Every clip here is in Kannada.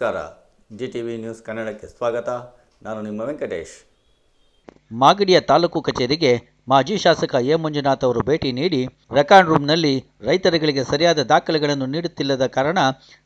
ನಮಸ್ಕಾರ. ಜಿ ಟಿ ವಿ ನ್ಯೂಸ್ ಕನ್ನಡಕ್ಕೆ ಸ್ವಾಗತ. ನಾನು ನಿಮ್ಮ ವೆಂಕಟೇಶ್. ಮಾಗಡಿಯ ತಾಲೂಕು ಕಚೇರಿಗೆ ಮಾಜಿ ಶಾಸಕ ಎ ಮಂಜುನಾಥ್ ಅವರು ಭೇಟಿ ನೀಡಿ ರೆಕಾರ್ಡ್ ರೂಮ್ನಲ್ಲಿ ರೈತರುಗಳಿಗೆ ಸರಿಯಾದ ದಾಖಲೆಗಳನ್ನು ನೀಡುತ್ತಿಲ್ಲದ ಕಾರಣ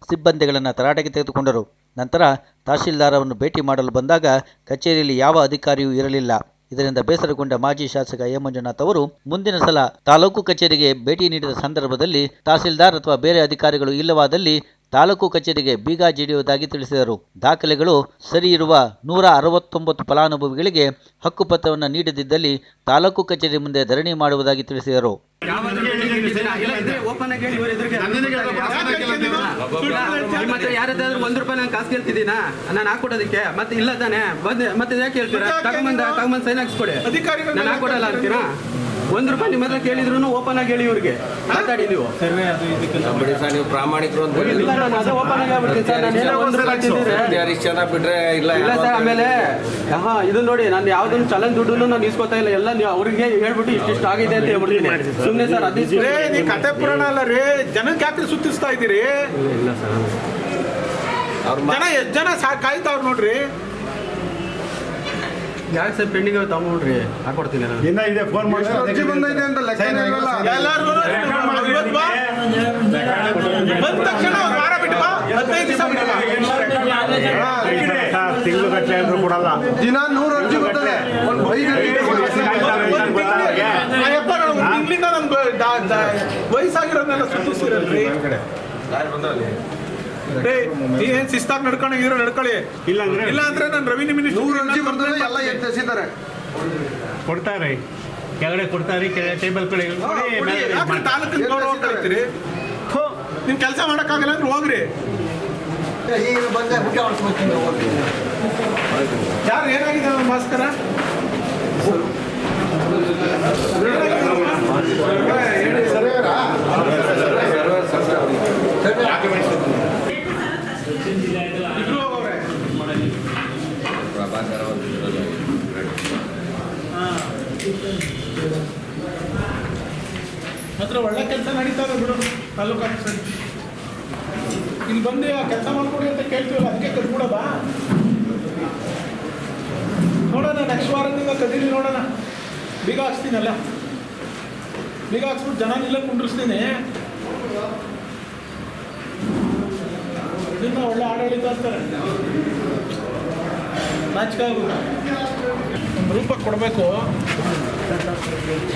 ಸಿಬ್ಬಂದಿಗಳನ್ನು ತರಾಟೆಗೆ ತೆಗೆದುಕೊಂಡರು. ನಂತರ ತಹಶೀಲ್ದಾರವನ್ನು ಭೇಟಿ ಮಾಡಲು ಬಂದಾಗ ಕಚೇರಿಯಲ್ಲಿ ಯಾವ ಅಧಿಕಾರಿಯೂ ಇರಲಿಲ್ಲ. ಇದರಿಂದ ಬೇಸರಗೊಂಡ ಮಾಜಿ ಶಾಸಕ ಎ ಮಂಜುನಾಥ್ ಅವರು ಮುಂದಿನ ಸಲ ತಾಲೂಕು ಕಚೇರಿಗೆ ಭೇಟಿ ನೀಡಿದ ಸಂದರ್ಭದಲ್ಲಿ ತಹಸೀಲ್ದಾರ್ ಅಥವಾ ಬೇರೆ ಅಧಿಕಾರಿಗಳು ಇಲ್ಲವಾದಲ್ಲಿ ತಾಲೂಕು ಕಚೇರಿಗೆ ಬೀಗ ಜಿಡಿಯುವುದಾಗಿ ತಿಳಿಸಿದರು. ದಾಖಲೆಗಳು ಸರಿ ಇರುವ ನೂರ ಅರವತ್ತೊಂಬತ್ತು ಫಲಾನುಭವಿಗಳಿಗೆ ಹಕ್ಕುಪತ್ರವನ್ನು ನೀಡದಿದ್ದಲ್ಲಿ ತಾಲೂಕು ಕಚೇರಿ ಮುಂದೆ ಧರಣಿ ಮಾಡುವುದಾಗಿ ತಿಳಿಸಿದರು. ಓಪನ್ ಆಗಿ ಹೇಳಿ ಎದುರಿಗೆ ನಿಮ್ಮ ಹತ್ರ ಯಾರದಾದ್ರೂ ಒಂದ್ ರೂಪಾಯಿ ನಾನು ಕಾಸು ಕೇಳ್ತಿದ್ದೀನಾ? ನಾನು ಹಾಕೊಡೋದಕ್ಕೆ. ಮತ್ತೆ ಇಲ್ಲ ತಾನೆ. ಮತ್ತೆ ಯಾಕೆ ಹೇಳ್ತೀರಾ? ತಗೊಂಬಂದ ತಗೊಂಬಂದ್ ಸೈನ್ ಹಾಕ್ಸ್ಕೊಡಿ. ನಾನು ಹಾಕೊಡಲ್ಲ ಅಂತೀರಾ? ಒಂದ್ ರೂಪಾಯಿ ನಿಮ್ಮ ಹತ್ರ ಕೇಳಿದ್ರು ಓಪನ್ ಆಗಿ ಹೇಳಿ ಇವ್ರಿಗೆ. ಮಾತಾಡಿ ನೀವು. ಬಿಡಿ. ಸರ್ ನೀವು ಪ್ರಾಮಾಣಿಕರು ಅಂತ ಹೇಳಿ ಇಲ್ಲ ನಾನು ಅದೇ ಓಪನ್ ಆಗಿ ಹೇಳ್ಬಿಡ್ತೀನಿ ಸರ್. ನಾನು ಏನೋ ಒಂದ್ ರೂಪಾಯಿ ತಿಂದಿದ್ರೆ ಹರೀಶ್ ಚಂದ್ರ ಬಿಟ್ರೆ ಇಲ್ಲ ಇಲ್ಲ ಸರ್ ಆಮೇಲೆ ಹಾ ಇದು ನೋಡಿ ನಾನು ಯಾವ್ದೊಂದು ಚಲನ್ ದುಡ್ಡು ನಾನು ಇಸ್ಕೊತಾ ಇಲ್ಲ. ಎಲ್ಲ ನೀವು ಅವ್ರಿಗೆ ಹೇಳ್ಬಿಟ್ಟು ಇಷ್ಟಿಷ್ಟು ಆಗಿದೆ ಅಂತ ಹೇಳ್ಬಿಡ್ತೀನಿ. ಸುಮ್ಮನೆ ಸರ್ ಅದೇ ರೇ ನೀ ಕತೆ ಪುರಾಣ ಅಲ್ಲ ರೀ ಜನಕ್ಕೆ ಯಾಕೆ ಸುತ್ತಿಸ್ತಾ ಇದ್ದೀರಿ? ಇಲ್ಲ ಸರ್. ಅವ್ರ ಜನ ಎಷ್ಟ್ ಜನ ಸಾಕಾಯ್ತು ಕಾಯ್ತಾವ್ರು ನೋಡ್ರಿ. ಯಾಕೆ ಸರ್ ಪೆಂಡಿಂಗ್ ತಗೊಂಡ್ರಿ? ಹಾಕೊಡ್ತೀನಿ ನಾನು. ಇನ್ನ ಇದೆ ಫೋನ್ ಮಾಡಿ. ಅರ್ಜಿ ಬಂದೈತೆ ಅಂತ ಎಲ್ಲಾರ್ಗು ಇವತ್ತು ಬಾ. ಬಂದ ತಕ್ಷಣ ಒಂದು ವಾರ ಬಿಟ್ಟು ಬಾ. ಹದಿನೈದು ದಿವಸ ಬಿಟ್ಟು ಬಾ. ತಿಂಗಳು ಗಟ್ಟಲೆ ಅಂದ್ರೂ ಕೊಡಲ್ಲ. ದಿನ ನೂರು ಅರ್ಜಿ ಬರ್ತದೆ ಒಂದು ನಾನು ತಿಂಗಳಿಂದ ನಮ್ಗೆ ವಯಸ್ಸಾಗಿರೋದನ್ನೆಲ್ಲ ಸುತ್ತಿಸ್ತಿರಲ್ರಿ ರೇ. ನೀವೇನ್ ಶಿಸ್ತಾಗಿ ಇರೋ ನಡ್ಕೊಳ್ಳಿ ಇಲ್ಲ ಅಂದ್ರೆ ಇಲ್ಲ ಅಂದ್ರೆ ನಾನು ರೆವಿನ್ಯೂ ಮಿನಿಸ್ಟರ್ ನೂರು ಅರ್ಜಿ ಬರ್ತದೆ ಎಲ್ಲ ಎತ್ತಿಸಿದ್ದಾರೆ ಕೊಡ್ತಾರೆ ಕೆಳಗಡೆ ಕೊಡ್ತಾರೆ ಕೆಳಗಡೆ ಟೇಬಲ್ ಕಡೆ ತಾಲೂಕಿನ ಹೋಗ್ತಾ ಇರ್ತೀರಿ ನೀವು ಕೆಲಸ ಮಾಡೋಕ್ಕಾಗಲ್ಲ ಅಂದ್ರೆ ಹೋಗ್ರಿ ಯಾರು ಏನಾಗಿದೆ ಭಾಸ್ಕರ ಇಬ್ರು ಹೋಗವ್ರೆ. ಪ್ರಭಾಕರ್ ಅವ್ರು ಇದ್ರಲ್ಲ. ಮಾತ್ರ ಒಳ್ಳೆ ಕೆಲಸ ನಡೀತದೆ ಬಿಡು, ತಾಲೂಕು ಆಫೀಸಲ್ಲಿ ಇಲ್ಲಿ ಬಂದು ಕೆಲಸ ಮಾಡ್ಕೊಡಿ ಅಂತ ಕೇಳ್ತೀವಲ್ಲ, ಅದಕ್ಕೆ ಕದ್ಬಿಡೋದ? ನೋಡೋಣ ನೆಕ್ಸ್ಟ್ ವಾರದಿಂದ ಕದೀಲಿ ನೋಡೋಣ. ಬೀಗ ಹಾಕ್ಸ್ತೀನಲ್ಲ? ಬೀಗ ಹಾಕ್ಸ್ಬಿಟ್ಟು ಜನ ಇಲ್ಲ ಕುಂಡ್ರಿಸ್ತೀನಿ. ಇದನ್ನ ಒಳ್ಳೆ ಆಡಳಿತ ಅಂತಾರೆ ನಾಚಿಕೆ ರೂಪ ಕೊಡಬೇಕು.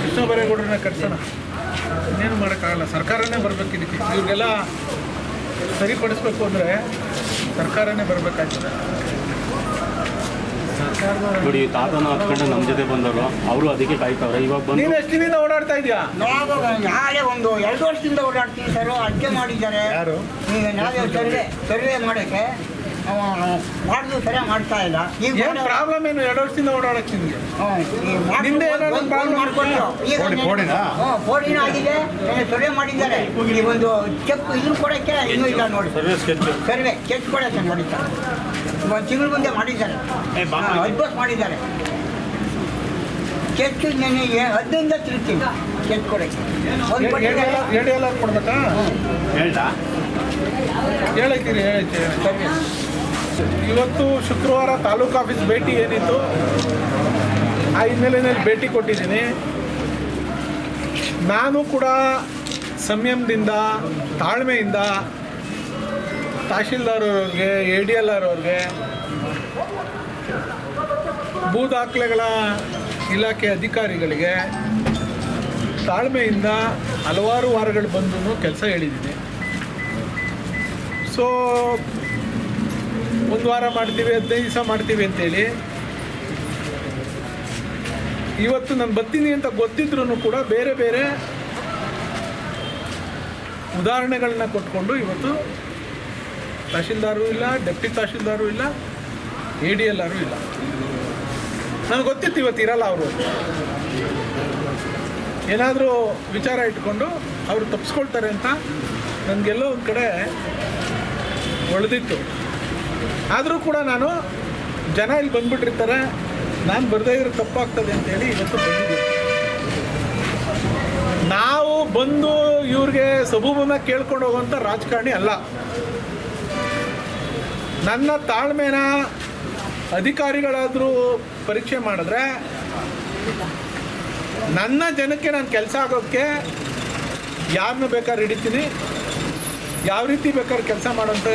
ಕೃಷ್ಣ ಬರೇಗೌಡರನ್ನ ಕಟ್ಸೋಣ. ಇನ್ನೇನು ಮಾಡೋಕ್ಕಾಗಲ್ಲ. ಸರ್ಕಾರನೇ ಬರಬೇಕು ಇದಕ್ಕೆ. ಇವ್ರಿಗೆಲ್ಲ ಸರಿಪಡಿಸ್ಬೇಕು ಅಂದರೆ ಸರ್ಕಾರನೇ ಬರಬೇಕಾಗ್ತದೆ. ನೋಡಿ ತಾತನ ಹತ್ಕೊಂಡು ನಮ್ಮ ಜೊತೆ ಬಂದವರು ಅವರು ಅದಕ್ಕೆ ಕಾಯ್ತಾವ್ರೆ. ಇವಾಗ ಬಂದು ನೀನು ಎಷ್ಟು ದಿನದಿಂದ ಓಡಾಡ್ತಾ ಇದೆಯಾ? ನಾವು ನಾಳೆ ಒಂದು ಎರಡು ವರ್ಷದಿಂದ ಓಡಾಡ್ತೀನಿ ಸರ್ ಅಡಿಕೆ ಮಾಡಿದ್ದಾರೆ. ಯಾರು? ಈಗ ನಾಳೆ ಸರ್ವೆ ಸರ್ವೆ ಮಾಡೋಕ್ಕೆ ಮಾಡಿದ್ವಿ ಸರಿಯಾಗಿ ಮಾಡ್ತಾ ಇಲ್ಲ. ಈಗ ಏನು ಪ್ರಾಬ್ಲಮ್ ಏನು? ಎರಡು ವರ್ಷದಿಂದ ಓಡಾಡಕ್ಕೆ ನಿಮಗೆ? ಈಗ ಏನಾದ್ರು problem? ಹ್ಮ್, ಆಗಿದೆ. ಸರ್ವೆ ಮಾಡಿದ್ದಾರೆ. ಈ ಒಂದು ಚೆಕ್ ಕೊಡೋಕ್ಕೆ ಇನ್ನೂ ಇಲ್ಲ ನೋಡಿ. ಸರ್ವಿಸ್ ಸ್ಕೆಚ್ ಸರ್ವೆ ಚೆಕ್ ಕೊಡೋಕ್ಕೆ ನೋಡಿದ್ದಾರೆ ಒಂದು ತಿಂಗಳ ಮುಂದೆ ಮಾಡಿದ್ದಾರೆ. ಅಡ್ವಾನ್ಸ್ ಮಾಡಿದ್ದಾರೆ. ಚೆಕ್ ನನಗೆ ಹದಿನೈದಿಂದ ತಿರುಗ್ತೀನಿ. ಚೆಕ್ ಕೊಡೋಕ್ಕೆ ಒಂದು ಕೊಟ್ಟಿದ್ದಾರೆ. ಎಡಿ ಎಲ್ಲ ಕೊಡ್ಬೇಕಾ? ಹೇಳ್ದ ಹೇಳೈತೀರಿ ಹೇಳೈತಿ ಸರ್ವೆ ಇವತ್ತು ಶುಕ್ರವಾರ ತಾಲೂಕು ಆಫೀಸ್ ಭೇಟಿ ಏನಿತ್ತು, ಆ ಹಿನ್ನೆಲೆಯಲ್ಲಿ ಭೇಟಿ ಕೊಟ್ಟಿದ್ದೀನಿ. ನಾನು ಕೂಡ ಸಂಯಮದಿಂದ, ತಾಳ್ಮೆಯಿಂದ ತಹಶೀಲ್ದಾರ್ ಅವ್ರಿಗೆ, ಎ ಡಿ ಎಲ್ ಆರ್ ಅವ್ರಿಗೆ ಭೂ ದಾಖಲೆಗಳ ಇಲಾಖೆ ಅಧಿಕಾರಿಗಳಿಗೆ ತಾಳ್ಮೆಯಿಂದ ಹಲವಾರು ವಾರಗಳು ಬಂದು ಕೆಲಸ ಹೇಳಿದ್ದೀನಿ. ಸೊ ಒಂದು ವಾರ ಮಾಡ್ತೀವಿ, ಹದಿನೈದು ದಿವಸ ಮಾಡ್ತೀವಿ ಅಂತೇಳಿ. ಇವತ್ತು ನಾನು ಬರ್ತೀನಿ ಅಂತ ಗೊತ್ತಿದ್ರು ಕೂಡ ಬೇರೆ ಬೇರೆ ಉದಾಹರಣೆಗಳನ್ನ ಕೊಟ್ಕೊಂಡು ಇವತ್ತು ತಹಶೀಲ್ದಾರು ಇಲ್ಲ, ಡೆಪ್ಟಿ ತಹಶೀಲ್ದಾರು ಇಲ್ಲ ಎ ಡಿ ಎಲ್ ಆರು ಇಲ್ಲ. ನನಗೆ ಗೊತ್ತಿತ್ತು ಇವತ್ತು ಇರಲ್ಲ ಅವರು. ಏನಾದರೂ ವಿಚಾರ ಇಟ್ಕೊಂಡು ಅವರು ತಪ್ಪಿಸ್ಕೊಳ್ತಾರೆ ಅಂತ ನನಗೆಲ್ಲೋ ಒಂದು ಕಡೆ ಒಳೆದಿತ್ತು. ಆದರೂ ಕೂಡ ನಾನು ಜನ ಇಲ್ಲಿ ಬಂದ್ಬಿಟ್ಟಿರ್ತಾರೆ. ನಾನು ಬರದೇ ಇರೋ ತಪ್ಪಾಗ್ತದೆ ಅಂತೇಳಿ ಇವತ್ತು ಬಂದಿದ್ದೀನಿ. ನಾವು ಬಂದು ಇವ್ರಿಗೆ ಸಬೂಬನ್ನ ಕೇಳ್ಕೊಂಡು ಹೋಗುವಂಥ ರಾಜಕಾರಣಿ ಅಲ್ಲ. ನನ್ನ ತಾಳ್ಮೆನ ಅಧಿಕಾರಿಗಳಾದರೂ ಪರೀಕ್ಷೆ ಮಾಡಿದ್ರೆ ನನ್ನ ಜನಕ್ಕೆ ನಾನು ಕೆಲಸ ಆಗೋಕ್ಕೆ ಯಾರನ್ನ ಬೇಕಾದ್ರೆ ಹಿಡಿತೀನಿ. ಯಾವ ರೀತಿ ಬೇಕಾದ್ರೆ ಕೆಲಸ ಮಾಡೋಂಥ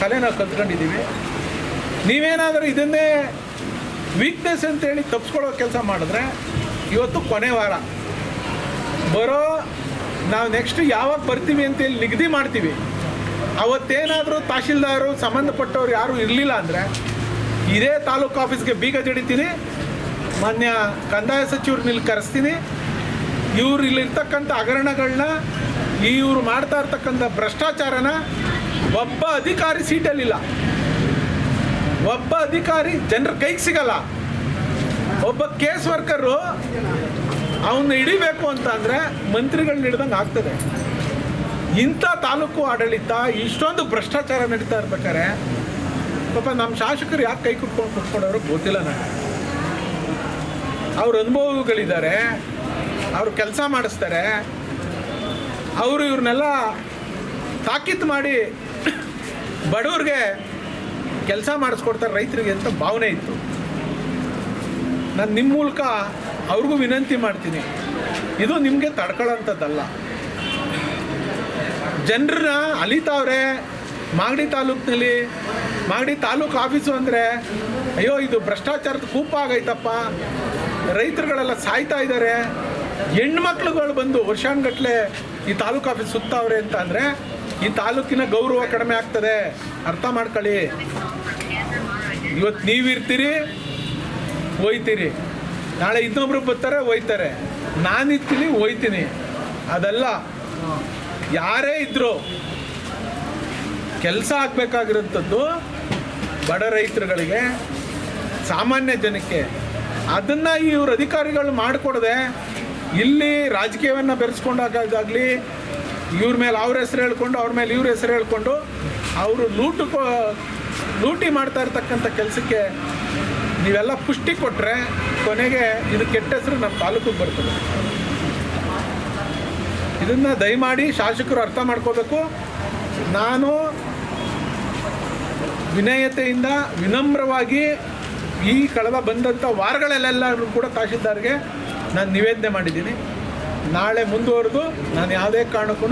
ಕಲೆ ನಾವು ಕಲ್ತ್ಕೊಂಡಿದ್ದೀವಿ. ನೀವೇನಾದರೂ ಇದನ್ನೇ ವೀಕ್ನೆಸ್ ಅಂತೇಳಿ ತಪ್ಪಿಸ್ಕೊಳ್ಳೋ ಕೆಲಸ ಮಾಡಿದ್ರೆ ಇವತ್ತು ಕೊನೆ ವಾರ. ಬರೋ ನಾವು ನೆಕ್ಸ್ಟ್ ಯಾವಾಗ ಬರ್ತೀವಿ ಅಂತೇಳಿ ನಿಗದಿ ಮಾಡ್ತೀವಿ. ಅವತ್ತೇನಾದರೂ ತಹಶೀಲ್ದಾರು, ಸಂಬಂಧಪಟ್ಟವ್ರು ಯಾರೂ ಇರಲಿಲ್ಲ ಅಂದರೆ ಇದೇ ತಾಲೂಕು ಆಫೀಸ್ಗೆ ಬೀಗ ಜಡಿತೀನಿ. ಮಾನ್ಯ ಕಂದಾಯ ಸಚಿವ್ರನ್ನ ಇಲ್ಲಿ ಕರೆಸ್ತೀನಿ. ಇವ್ರು ಇಲ್ಲಿರ್ತಕ್ಕಂಥ ಹಗರಣಗಳನ್ನ ಇವ್ರು ಮಾಡ್ತಾ ಇರ್ತಕ್ಕಂಥ ಭ್ರಷ್ಟಾಚಾರನ ಒಬ್ಬ ಅಧಿಕಾರಿ ಸೀಟಲ್ಲಿಲ್ಲ. ಒಬ್ಬ ಅಧಿಕಾರಿ ಜನರ ಕೈಗೆ ಸಿಗಲ್ಲ. ಒಬ್ಬ ಕೇಸ್ ವರ್ಕರು ಅವನ್ನ ಹಿಡಿಬೇಕು ಅಂತ ಅಂದರೆ ಮಂತ್ರಿಗಳನ್ನ ಹಿಡ್ದಂಗೆ ಆಗ್ತದೆ. ಇಂಥ ತಾಲೂಕು ಆಡಳಿತ ಇಷ್ಟೊಂದು ಭ್ರಷ್ಟಾಚಾರ ನಡೀತಾ ಇರ್ಬೇಕಾರೆ ಪಾಪ ನಮ್ಮ ಶಾಸಕರು ಯಾಕೆ ಕೈ ಕುಟ್ಕೊಂಡು ಕುತ್ಕೊಂಡವ್ರು ಗೊತ್ತಿಲ್ಲ ನನಗೆ ಅವ್ರ ಅನುಭವಗಳಿದ್ದಾರೆ. ಅವರು ಕೆಲಸ ಮಾಡಿಸ್ತಾರೆ. ಅವರು ಇವ್ರನ್ನೆಲ್ಲ ತಾಕೀತು ಮಾಡಿ ಬಡವ್ರಿಗೆ ಕೆಲಸ ಮಾಡಿಸ್ಕೊಡ್ತಾರೆ ರೈತರಿಗೆ ಅಂತ ಭಾವನೆ ಇತ್ತು. ನಾನು ನಿಮ್ಮ ಮೂಲಕ ಅವ್ರಿಗೂ ವಿನಂತಿ ಮಾಡ್ತೀನಿ. ಇದು ನಿಮಗೆ ತಡ್ಕೊಳ್ಳೋಂಥದ್ದಲ್ಲ ಜನರನ್ನ ಅಲಿತಾವ್ರೆ ಮಾಗಡಿ ತಾಲೂಕಿನಲ್ಲಿ, ಮಾಗಡಿ ತಾಲೂಕು ಆಫೀಸು ಅಂದರೆ, ಅಯ್ಯೋ, ಇದು ಭ್ರಷ್ಟಾಚಾರದ ಕೂಪ ಆಗೈತಪ್ಪ. ರೈತರುಗಳೆಲ್ಲ ಸಾಯ್ತಾ ಇದ್ದಾರೆ. ಹೆಣ್ಮಕ್ಳುಗಳು ಬಂದು ವರ್ಷಾನ್ಗಟ್ಲೆ ಈ ತಾಲೂಕು ಆಫೀಸ್ ಸುತ್ತಾವ್ರೆ ಅಂತ ಅಂದರೆ, ಈ ತಾಲೂಕಿನ ಗೌರವ ಕಡಿಮೆ ಆಗ್ತದೆ. ಅರ್ಥ ಮಾಡ್ಕೊಳ್ಳಿ. ಇವತ್ತು ನೀವಿರ್ತೀರಿ, ಒಯ್ತೀರಿ. ನಾಳೆ ಇನ್ನೊಬ್ರು ಬರ್ತಾರೆ, ಒಯ್ತಾರೆ. ನಾನಿರ್ತೀನಿ, ಒಯ್ತೀನಿ. ಅದಲ್ಲ, ಯಾರೇ ಇದ್ದರೂ ಕೆಲಸ ಆಗಬೇಕಾಗಿರೋಂಥದ್ದು ಬಡ ರೈತರುಗಳಿಗೆ, ಸಾಮಾನ್ಯ ಜನಕ್ಕೆ. ಅದನ್ನು ಇವ್ರ ಅಧಿಕಾರಿಗಳು ಮಾಡಿಕೊಡದೆ ಇಲ್ಲಿ ರಾಜಕೀಯವನ್ನು ಬೆರೆಸ್ಕೊಂಡಾಗಲಿ ಇವ್ರ ಮೇಲೆ ಅವ್ರ ಹೆಸರು ಹೇಳ್ಕೊಂಡು ಅವ್ರ ಮೇಲೆ ಇವ್ರ ಹೆಸರು ಹೇಳ್ಕೊಂಡು ಅವರು ಲೂಟು ಲೂಟಿ ಮಾಡ್ತಾ ಇರ್ತಕ್ಕಂಥ ಕೆಲಸಕ್ಕೆ ನೀವೆಲ್ಲ ಪುಷ್ಟಿ ಕೊಟ್ಟರೆ ಕೊನೆಗೆ ಇದು ಕೆಟ್ಟ ಹೆಸರು ನಮ್ಮ ತಾಲೂಕಿಗೆ ಬರ್ತದೆ. ಇದನ್ನು ದಯಮಾಡಿ ಶಾಸಕರು ಅರ್ಥ ಮಾಡ್ಕೋಬೇಕು. ನಾನು ವಿನಯತೆಯಿಂದ ವಿನಮ್ರವಾಗಿ ಈ ಕಳೆದ ಬಂದಂಥ ವಾರಗಳಲ್ಲೆಲ್ಲರೂ ಕೂಡ ತಹಶೀಲ್ದಾರ್ಗೆ ನಾನು ನಿವೇದನೆ ಮಾಡಿದ್ದೀನಿ. ನಾಳೆ ಮುಂದುವರೆದು ನಾನು ಯಾವುದೇ ಕಾರಣಕ್ಕೂ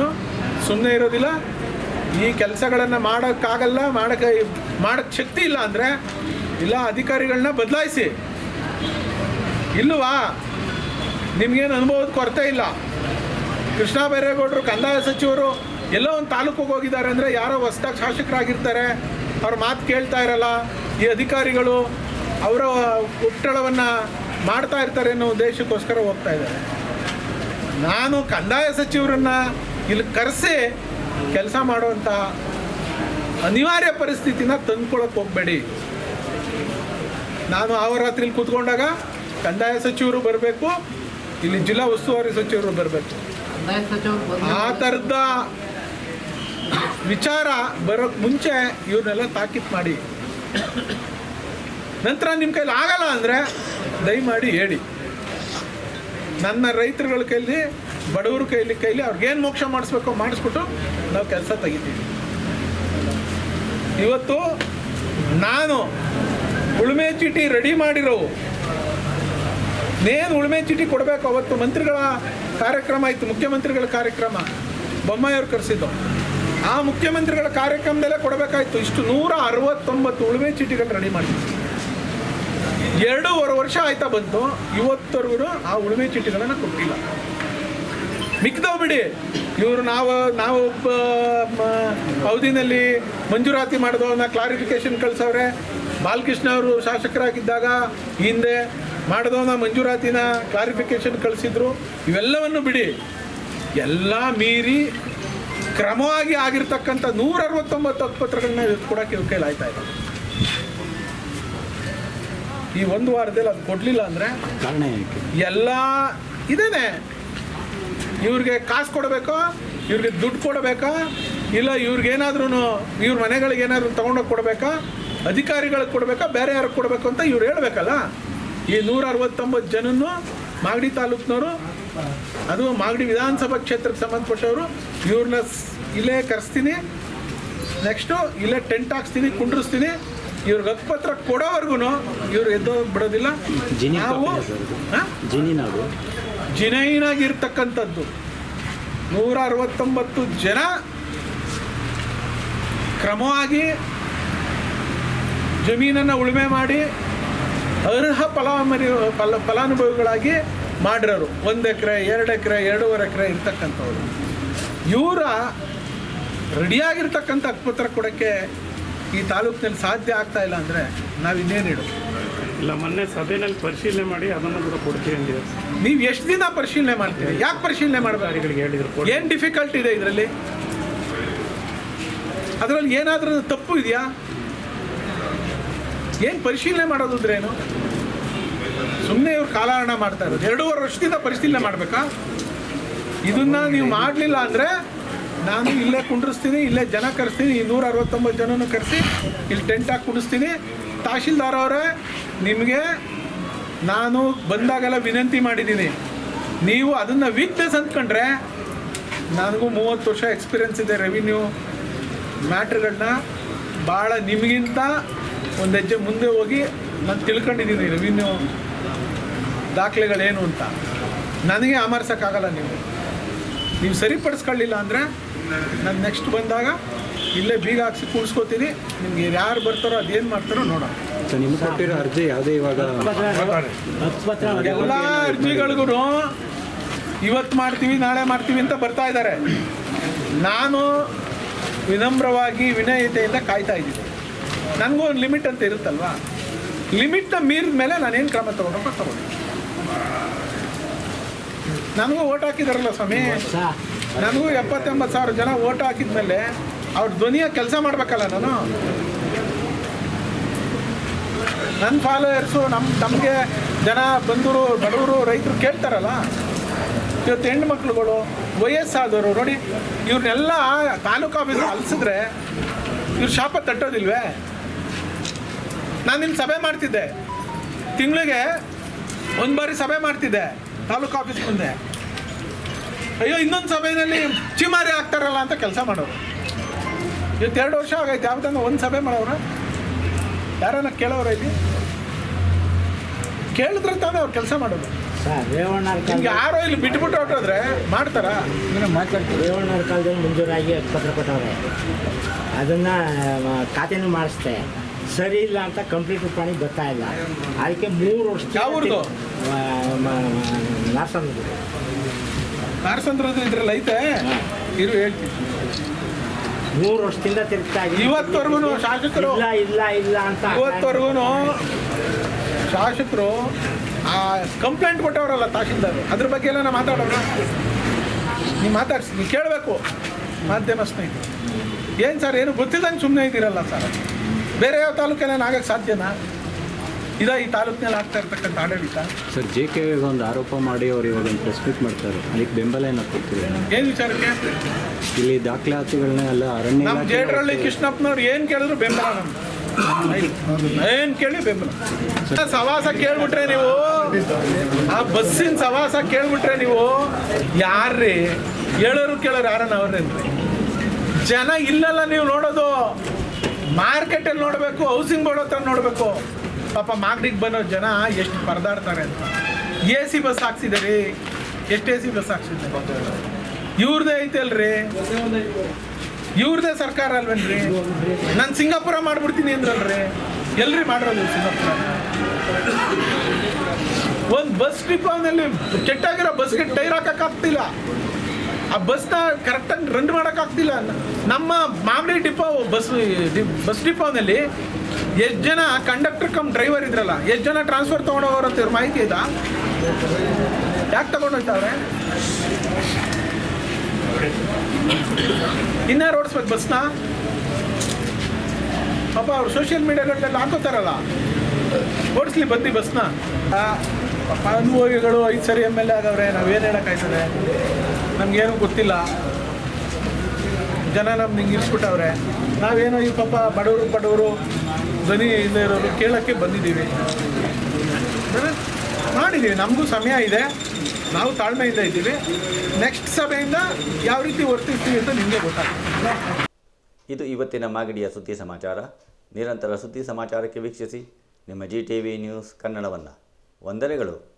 ಸುಮ್ಮನೆ ಇರೋದಿಲ್ಲ. ಈ ಕೆಲಸಗಳನ್ನು ಮಾಡೋಕ್ಕಾಗಲ್ಲ ಮಾಡೋಕ್ಕೆ ಮಾಡೋಕ್ಕೆ ಶಕ್ತಿ ಇಲ್ಲ ಅಂದರೆ ಇಲ್ಲ ಅಧಿಕಾರಿಗಳನ್ನ ಬದಲಾಯಿಸಿ. ಇಲ್ಲವಾ? ನಿಮ್ಗೇನು ಅನುಭವದ ಕೊರತೆ ಇಲ್ಲ. ಕೃಷ್ಣ ಬೈರೇಗೌಡರು, ಕಂದಾಯ ಸಚಿವರು ಎಲ್ಲೋ ಒಂದು ತಾಲೂಕಿಗೆ ಹೋಗಿದ್ದಾರೆ ಅಂದರೆ ಯಾರೋ ಹೊಸ್ದಾಗಿ ಶಾಸಕರಾಗಿರ್ತಾರೆ. ಅವ್ರ ಮಾತು ಕೇಳ್ತಾ ಇರಲ್ಲ. ಈ ಅಧಿಕಾರಿಗಳು ಅವರ ಒತ್ತಡವನ್ನು ಮಾಡ್ತಾ ಇರ್ತಾರೆ ಅನ್ನೋ ಉದ್ದೇಶಕ್ಕೋಸ್ಕರ ಹೋಗ್ತಾ ಇದ್ದಾರೆ. ನಾನು ಕಂದಾಯ ಸಚಿವರನ್ನ ಇಲ್ಲಿ ಕರೆಸಿ ಕೆಲಸ ಮಾಡುವಂತ ಅನಿವಾರ್ಯ ಪರಿಸ್ಥಿತಿನ ತಂದ್ಕೊಳಕ್ ಹೋಗಬೇಡಿ. ನಾನು ರಾತ್ರಿಲಿ ಕೂತ್ಕೊಂಡಾಗ ಕಂದಾಯ ಸಚಿವರು ಬರಬೇಕು ಇಲ್ಲಿ ಜಿಲ್ಲಾ ಉಸ್ತುವಾರಿ ಸಚಿವರು ಬರಬೇಕು. ಆ ಥರದ ವಿಚಾರ ಬರೋಕ್ಕೆ ಮುಂಚೆ ಇವ್ರನ್ನೆಲ್ಲ ತಾಕೀತು ಮಾಡಿ. ನಂತರ ನಿಮ್ಮ ಕೈಲಿ ಆಗಲ್ಲ ಅಂದರೆ ದಯಮಾಡಿ ಹೇಳಿ. ನನ್ನ ರೈತರುಗಳ ಕೈಲಿ, ಬಡವ್ರ ಕೈಲಿ ಕೈಲಿ ಅವ್ರಿಗೇನು ಮೋಕ್ಷ ಮಾಡಿಸ್ಬೇಕೋ ಮಾಡಿಸ್ಬಿಟ್ಟು ನಾವು ಕೆಲಸ ತೆಗಿತೀವಿ. ಇವತ್ತು ನಾನು ಉಳುಮೆ ಚೀಟಿ ರೆಡಿ ಮಾಡಿರೋವು. ನೇನು ಉಳುಮೆ ಚೀಟಿ ಕೊಡಬೇಕು. ಅವತ್ತು ಮಂತ್ರಿಗಳ ಕಾರ್ಯಕ್ರಮ ಇತ್ತು ಮುಖ್ಯಮಂತ್ರಿಗಳ ಕಾರ್ಯಕ್ರಮ. ಬೊಮ್ಮಾಯಿಯವ್ರು ಕರೆಸಿದ್ದು. ಆ ಮುಖ್ಯಮಂತ್ರಿಗಳ ಕಾರ್ಯಕ್ರಮದಲ್ಲೇ ಕೊಡಬೇಕಾಯ್ತು. ಇಷ್ಟು ನೂರ ಅರವತ್ತೊಂಬತ್ತು ಉಳುಮೆ ಚೀಟಿಗಳು ರೆಡಿ ಮಾಡಿದ್ವಿ. ಎರಡೂವರೆ ವರ್ಷ ಆಯ್ತಾ ಬಂತು. ಇವತ್ತವರೆಗೂ ಆ ಉಳುಮೆ ಚೀಟಿಗಳನ್ನು ಕೊಟ್ಟಿಲ್ಲ. ಮಿಕ್ದವ್ ಬಿಡಿ. ಇವರು ನಾವು ನಾವು ಅವಧಿನಲ್ಲಿ ಮಂಜೂರಾತಿ ಮಾಡಿದವನ್ನ ಕ್ಲಾರಿಫಿಕೇಶನ್ ಕಳ್ಸವ್ರೆ. ಬಾಲಕೃಷ್ಣ ಅವರು ಶಾಸಕರಾಗಿದ್ದಾಗ ಹಿಂದೆ ಮಾಡಿದವನ ಮಂಜೂರಾತಿನ ಕ್ಲಾರಿಫಿಕೇಶನ್ ಕಳಿಸಿದ್ರು. ಇವೆಲ್ಲವನ್ನು ಬಿಡಿ. ಎಲ್ಲ ಮೀರಿ ಕ್ರಮವಾಗಿ ಆಗಿರ್ತಕ್ಕಂಥ ನೂರ ಅರವತ್ತೊಂಬತ್ತು ಹಕ್ಕುಪತ್ರಗಳನ್ನ ಇವತ್ತು ಕೊಡೋಕೆ ಇವ್ರ ಕೈಲಿ ಈ ಒಂದು ವಾರದಲ್ಲಿ ಅದು ಕೊಡಲಿಲ್ಲ ಅಂದರೆ ಕಾರಣ ಎಲ್ಲ ಇದೇನೆ. ಇವ್ರಿಗೆ ಕಾಸು ಕೊಡಬೇಕು ಇವ್ರಿಗೆ ದುಡ್ಡು ಕೊಡಬೇಕಾ ಇಲ್ಲ ಇವ್ರಿಗೇನಾದ್ರೂ ಇವ್ರ ಮನೆಗಳಿಗೆ ಏನಾದರೂ ತೊಗೊಂಡೋಗಿ ಕೊಡಬೇಕಾ ಅಧಿಕಾರಿಗಳಿಗೆ ಕೊಡಬೇಕಾ ಬೇರೆ ಯಾರಿಗೆ ಕೊಡಬೇಕು ಅಂತ ಇವ್ರು ಹೇಳ್ಬೇಕಲ್ಲ. ಈ ನೂರ ಅರವತ್ತೊಂಬತ್ತು ಜನನು ಮಾಗಡಿ ತಾಲೂಕಿನವರು ಅದು ಮಾಗಡಿ ವಿಧಾನಸಭಾ ಕ್ಷೇತ್ರಕ್ಕೆ ಸಂಬಂಧಪಟ್ಟವರು ಇವ್ರನ್ನ ಇಲ್ಲೇ ಕರೆಸ್ತೀನಿ ನೆಕ್ಸ್ಟು ಇಲ್ಲೇ ಟೆಂಟ್ ಹಾಕ್ಸ್ತೀನಿ ಕುಂಡ್ರಿಸ್ತೀನಿ ಇವ್ರಿಗೆ ಹಕ್ಕುಪತ್ರ ಕೊಡೋವರೆಗೂ ಇವ್ರು ಎದ್ದು ಬಿಡೋದಿಲ್ಲ. ನಾವು ಜಿನೈನಾಗಿರ್ತಕ್ಕಂಥದ್ದು ನೂರ ಅರವತ್ತೊಂಬತ್ತು ಜನ ಕ್ರಮವಾಗಿ ಜಮೀನನ್ನು ಉಳುಮೆ ಮಾಡಿ ಅರ್ಹ ಫಲಾಮರಿ ಫಲ ಫಲಾನುಭವಿಗಳಾಗಿ ಮಾಡಿರೋರು. ಒಂದು ಎಕರೆ ಎರಡು ಎಕರೆ ಎರಡೂವರೆ ಎಕರೆ ಇರ್ತಕ್ಕಂಥವ್ರು. ಇವರ ರೆಡಿಯಾಗಿರ್ತಕ್ಕಂಥ ಹಕ್ಕುಪತ್ರ ಕೊಡೋಕ್ಕೆ ಈ ತಾಲೂಕಿನಲ್ಲಿ ಸಾಧ್ಯ ಆಗ್ತಾ ಇಲ್ಲ ಅಂದರೆ ನಾವು ಇನ್ನೇನು ಹೇಳು ಇಲ್ಲ ಮೊನ್ನೆ ಸಭೆಯಲ್ಲಿ ಪರಿಶೀಲನೆ ಮಾಡಿ ಅದನ್ನು ಕೂಡ ಕೊಡ್ತೀವಿ ಅಂದಿದೆ. ನೀವು ಎಷ್ಟು ದಿನ ಪರಿಶೀಲನೆ ಮಾಡ್ತೀರಿ? ಯಾಕೆ ಪರಿಶೀಲನೆ ಮಾಡಬೇಕು? ಹೇಳಿದರು ಏನು ಡಿಫಿಕಲ್ಟ್ ಇದೆ ಇದರಲ್ಲಿ? ಅದರಲ್ಲಿ ಏನಾದರೂ ತಪ್ಪು ಇದೆಯಾ? ಏನು ಪರಿಶೀಲನೆ ಮಾಡೋದು ಅಂದ್ರೆ ಏನು? ಸುಮ್ಮನೆ ಇವ್ರು ಕಾಲಹರಣ ಮಾಡ್ತಾ ಇರೋದು. ಎರಡೂವರೆ ವರ್ಷದಿಂದ ಪರಿಶೀಲನೆ ಮಾಡಬೇಕಾ? ಇದನ್ನ ನೀವು ಮಾಡಲಿಲ್ಲ ಅಂದರೆ ನಾನು ಇಲ್ಲೇ ಕುಂಡ್ರಿಸ್ತೀನಿ, ಇಲ್ಲೇ ಜನ ಕರೆಸ್ತೀನಿ, ಈ ನೂರ ಅರವತ್ತೊಂಬತ್ತು ಜನನೂ ಕರೆಸಿ ಇಲ್ಲಿ ಟೆಂಟ್ ಹಾಕಿ ಕುಂಡಿಸ್ತೀನಿ ತಹಶೀಲ್ದಾರ್ ಅವರೇ, ನಿಮಗೆ ನಾನು ಬಂದಾಗೆಲ್ಲ ವಿನಂತಿ ಮಾಡಿದ್ದೀನಿ. ನೀವು ಅದನ್ನು ವೀಕ್ನೆಸ್ ಅಂದ್ಕೊಂಡ್ರೆ ನನಗೂ ಮೂವತ್ತು ವರ್ಷ ಎಕ್ಸ್ಪೀರಿಯನ್ಸ್ ಇದೆ ರೆವಿನ್ಯೂ ಮ್ಯಾಟ್ರ್ಗಳನ್ನ. ಭಾಳ ನಿಮಗಿಂತ ಒಂದು ಹೆಜ್ಜೆ ಮುಂದೆ ಹೋಗಿ ನಾನು ತಿಳ್ಕೊಂಡಿದ್ದೀನಿ ರೆವಿನ್ಯೂ ದಾಖಲೆಗಳೇನು ಅಂತ. ನನಗೆ ಅಮರ್ಸೋಕ್ಕಾಗಲ್ಲ ನೀವು. ನೀವು ಸರಿಪಡಿಸ್ಕೊಳ್ಳಿಲ್ಲ ಅಂದರೆ ನಾನು ನೆಕ್ಸ್ಟ್ ಬಂದಾಗ ಇಲ್ಲೇ ಬೀಗ ಹಾಕ್ಸಿ ಕೂಡಿಸ್ಕೋತೀನಿ ನಿಮ್ಗೆ ಯಾರು ಬರ್ತಾರೋ ಅದೇನು ಮಾಡ್ತಾರೋ ನೋಡೋಣ. ನಿಮ್ಗೆ ಕೊಟ್ಟಿರೋ ಅರ್ಜಿ ಯಾವುದೇ ಇವಾಗ ಎಲ್ಲ ಅರ್ಜಿಗಳಿಗೂ ಇವತ್ತು ಮಾಡ್ತೀವಿ ನಾಳೆ ಮಾಡ್ತೀವಿ ಅಂತ ಬರ್ತಾ ಇದ್ದಾರೆ. ನಾನು ವಿನಮ್ರವಾಗಿ ವಿನಯತೆಯಿಂದ ಕಾಯ್ತಾ ಇದ್ದೀನಿ. ನನಗೂ ಒಂದು ಲಿಮಿಟ್ ಅಂತ ಇರುತ್ತಲ್ವಾ? ಲಿಮಿಟ್ನ ಮೀರಿದ ಮೇಲೆ ನಾನೇನು ಕ್ರಮ ತಗೊಂಡಪ್ಪ ತಗೊಂಡು. ನನಗೂ ಓಟ್ ಹಾಕಿದಾರಲ್ಲ ಸ್ವಾಮಿ? ನನಗೂ ಎಪ್ಪತ್ತೆಂಬತ್ತು ಸಾವಿರ ಜನ ಓಟ್ ಹಾಕಿದ್ಮೇಲೆ ಅವ್ರ ಧ್ವನಿಯ ಕೆಲಸ ಮಾಡಬೇಕಲ್ಲ ನಾನು? ನನ್ನ ಫಾಲೋಯರ್ಸು ನಮ್ಮ ನಮಗೆ ಜನ ಬಂದರು, ಬಡವರು, ರೈತರು ಕೇಳ್ತಾರಲ್ಲ? ಇವತ್ತು ಹೆಣ್ಣು ಮಕ್ಳುಗಳು ವಯಸ್ಸಾದವರು, ನೋಡಿ, ಇವ್ರನ್ನೆಲ್ಲ ತಾಲೂಕು ಆಫೀಸ್ ಅಲ್ಸಿದ್ರೆ ಇವ್ರು ಶಾಪ ತಟ್ಟೋದಿಲ್ವೇ? ನಾನು ನಿಮ್ಮ ಸಭೆ ಮಾಡ್ತಿದ್ದೆ. ತಿಂಗಳಿಗೆ ಒಂದು ಬಾರಿ ಸಭೆ ಮಾಡ್ತಿದ್ದೆ ತಾಲೂಕು ಆಫೀಸ್ ಮುಂದೆ. ಅಯ್ಯೋ ಇನ್ನೊಂದು ಸಭೆಯಲ್ಲಿ ಚಿಮಾರಿ ಆಗ್ತಾರಲ್ಲ ಅಂತ ಕೆಲಸ ಮಾಡೋರು ಇವತ್ತು ಎರಡು ವರ್ಷ ಆಗೈತೆ ಯಾವ್ದನ್ನ ಒಂದು ಸಭೆ ಮಾಡೋರು ಯಾರನ್ನ ಕೇಳೋರು ಇಲ್ಲಿ ಕೇಳಿದ್ರೆ ತಾನೇ ಅವ್ರು ಕೆಲಸ ಮಾಡೋದು ನಿಮ್ಗೆ ಯಾರೋ ಇಲ್ಲಿ ಬಿಟ್ಬಿಟ್ಟು ಹೊಟ್ಟೋದ್ರೆ ಮಾಡ್ತಾರಾ ರೇವಣ್ಣವ್ರ ಕಾಲದಲ್ಲಿ ಮಂಜೂರಾಗಿ ಪತ್ರ ಕೊಟ್ಟವ್ರೆ ಅದನ್ನು ಖಾತೆನೂ ಮಾಡಿಸ್ತೆ ಸರಿ ಇಲ್ಲ ಅಂತ ಕಂಪ್ಲೀಟ್ ಪ್ರಾಣಿ ಗೊತ್ತಾ ಇಲ್ಲ ಅದಕ್ಕೆ ಮೂರು ವರ್ಷ ಯಾವ ನಾರ್ಸಂದ್ರದ್ದು ಇದ್ರಲ್ಲಿ ಐತೆ? ಇರು ಹೇಳ್ತೀನಿ ಮೂರು ವರ್ಷದಿಂದ ತಿರುಗ್ತಾ ಇದ್ದೀನಿ. ಇವತ್ತವರೆಗೂ ಶಾಸಕರು. ಇಲ್ಲ ಇಲ್ಲ ಇಲ್ಲ ಅಂತ ಇವತ್ತವರೆಗೂ ಶಾಸಕರು ಆ ಕಂಪ್ಲೇಂಟ್ ಕೊಟ್ಟವರಲ್ಲ ತಹಶೀಲ್ದಾರ್ ಅದ್ರ ಬಗ್ಗೆ ಎಲ್ಲ ನಾ ಮಾತಾಡೋಣ. ನೀವು ಮಾತಾಡ್ಸಿ ನೀವು ಕೇಳಬೇಕು ಮಾಧ್ಯಮ ಸ್ನೇಹಿತರು. ಏನು ಸರ್ ಏನು ಗೊತ್ತಿದ್ದಂಗೆ ಸುಮ್ಮನೆ ಇದ್ದೀರಲ್ಲ ಸರ್? ಬೇರೆ ಯಾವ ತಾಲೂಕೇನ ಆಗಕ್ಕೆ ಸಾಧ್ಯನಾ? ಇದ ಈ ತಾಲೂಕಿನಲ್ಲಿ ಆಗ್ತಾ ಇರ್ತಕ್ಕಂಥ ಆಡಳಿತ? ಸರ್ ಜೆ ಕೆ ಒಂದು ಆರೋಪ ಮಾಡಿ ಅವರು ಇವಾಗ ಒಂದು ಪ್ರೆಸ್ ಮೀಟ್ ಮಾಡ್ತಾರೆ. ಅದಕ್ಕೆ ಬೆಂಬಲ ಏನಕ್ಕೆ ಕೊಡ್ತೀವಿ ಏನು ವಿಚಾರಕ್ಕೆ? ಇಲ್ಲಿ ದಾಖಲಾತಿಗಳನ್ನ ಅಲ್ಲ ಅರಣ್ಯ ನಮ್ಮ ಜೇಡ್ರಳ್ಳಿ ಕೃಷ್ಣಪ್ಪನವ್ರು ಏನು ಕೇಳಿದ್ರು ಬೆಂಬಲ ಏನು ಕೇಳಿ ಬೆಂಬಲ? ಸವಾಸ ಕೇಳ್ಬಿಟ್ರೆ ನೀವು ಆ ಬಸ್ಸಿನ ಸವಾಸ ಕೇಳ್ಬಿಟ್ರೆ ನೀವು ಯಾರ್ರಿ? ಹೇಳೋರು ಕೇಳೋರು ಯಾರನ್ನ ಅವ್ರೇನ್ರಿ ಜನ ಇಲ್ಲಲ್ಲ ನೀವು ನೋಡೋದು. ಮಾರ್ಕೆಟಲ್ಲಿ ನೋಡಬೇಕು ಹೌಸಿಂಗ್ ಬೋರ್ಡ್ ಹತ್ರ ನೋಡಬೇಕು. ಪಾಪ ಮಾಗಡಿಗೆ ಬನ್ನೋ ಜನ ಎಷ್ಟು ಪರದಾಡ್ತಾರೆ ಅಂತ. ಎ ಸಿ ಬಸ್ ಹಾಕ್ಸಿದಾರೆ ಎಷ್ಟು ಎ ಸಿ ಬಸ್ ಹಾಕ್ಸಿದ್ದಾರೆ ಇವ್ರದ್ದೇ ಐತೆ ಅಲ್ರಿ ಇವ್ರದೇ ಸರ್ಕಾರ ಅಲ್ವೇನ್ರಿ? ನಾನು ಸಿಂಗಾಪುರ ಮಾಡ್ಬಿಡ್ತೀನಿ ಅಂದ್ರಲ್ರಿ. ಎಲ್ರಿ ಮಾಡಿರೋದು ಸಿಂಗಾಪುರ? ಒಂದು ಬಸ್ ಡಿಪೋನಲ್ಲಿ ಕೆಟ್ಟಾಗಿರೋ ಬಸ್ಗೆ ಟೈರ್ ಹಾಕೋಕ್ಕಾಗ್ತಿಲ್ಲ ಆ ಬಸ್ನ ಕರೆಕ್ಟಾಗಿ ರನ್ ಮಾಡೋಕ್ಕಾಗ್ತಿಲ್ಲ ನಮ್ಮ ಮಾಗಡಿ ಡಿಪೋ ಬಸ್ ಬಸ್ ಡಿಪೋನಲ್ಲಿ ಎಷ್ಟು ಜನ ಕಂಡಕ್ಟರ್ ಕಮ್ ಡ್ರೈವರ್ ಇದ್ರಲ್ಲ, ಎಷ್ಟು ಜನ ಟ್ರಾನ್ಸ್ಫರ್ ತೊಗೊಂಡೋಗೋರು ಅಂತ ಇವ್ರ ಮಾಹಿತಿ ಇದಾ ಯಾಕೆ ತಗೊಂಡೋಗ್ತಾವ್ರೆ ಇನ್ಯಾರು ಓಡಿಸ್ಬೇಕು ಬಸ್ನ ಪಾಪ ಅವ್ರು ಸೋಷಿಯಲ್ ಮೀಡಿಯಾಗಳಲ್ಲಿ ಹಾಕೋತಾರಲ್ಲ. ಓಡಿಸ್ಲಿ ಬಂದು ಬಸ್ನ ಅನುಭವಿಗಳು, ಐದು ಸರಿ ಎಂ ಎಲ್ ಎ ಆಗವ್ರೆ ನಾವೇನು ಹೇಳೋಕ್ಕಾಯ್ತದೆ ನಮಗೇನು ಗೊತ್ತಿಲ್ಲ. ಜನ ನಮ್ಮ ಹಿಂಗೆ ಇರಿಸ್ಬಿಟ್ಟವ್ರೆ. ನಾವೇನೋ ಈ ಪಾಪ ಬಡವರು ಬಡವರು ಧ್ವನಿ ಇಲ್ಲದೆ ಇರೋರು ಕೇಳೋಕ್ಕೆ ಬಂದಿದ್ದೀವಿ. ಮಾಡಿದ್ದೀವಿ ನಮಗೂ ಸಮಯ ಇದೆ. ನಾವು ತಾಳ್ಮೆಯಿಂದ ಇದ್ದೀವಿ. ನೆಕ್ಸ್ಟ್ ಸಭೆಯಿಂದ ಯಾವ ರೀತಿ ವರ್ತಿಸ್ತೀವಿ ಅಂತ ನಿಮಗೆ ಗೊತ್ತಾಗ್ತದೆ. ಇದು ಇವತ್ತಿನ ಮಾಗಡಿಯ ಸುದ್ದಿ ಸಮಾಚಾರ. ನಿರಂತರ ಸುದ್ದಿ ಸಮಾಚಾರಕ್ಕೆ ವೀಕ್ಷಿಸಿ. ನಿಮ್ಮ ಜಿ ಟಿ ವಿ ನ್ಯೂಸ್ ಕನ್ನಡವನ್ನು. ವಂದನೆಗಳು.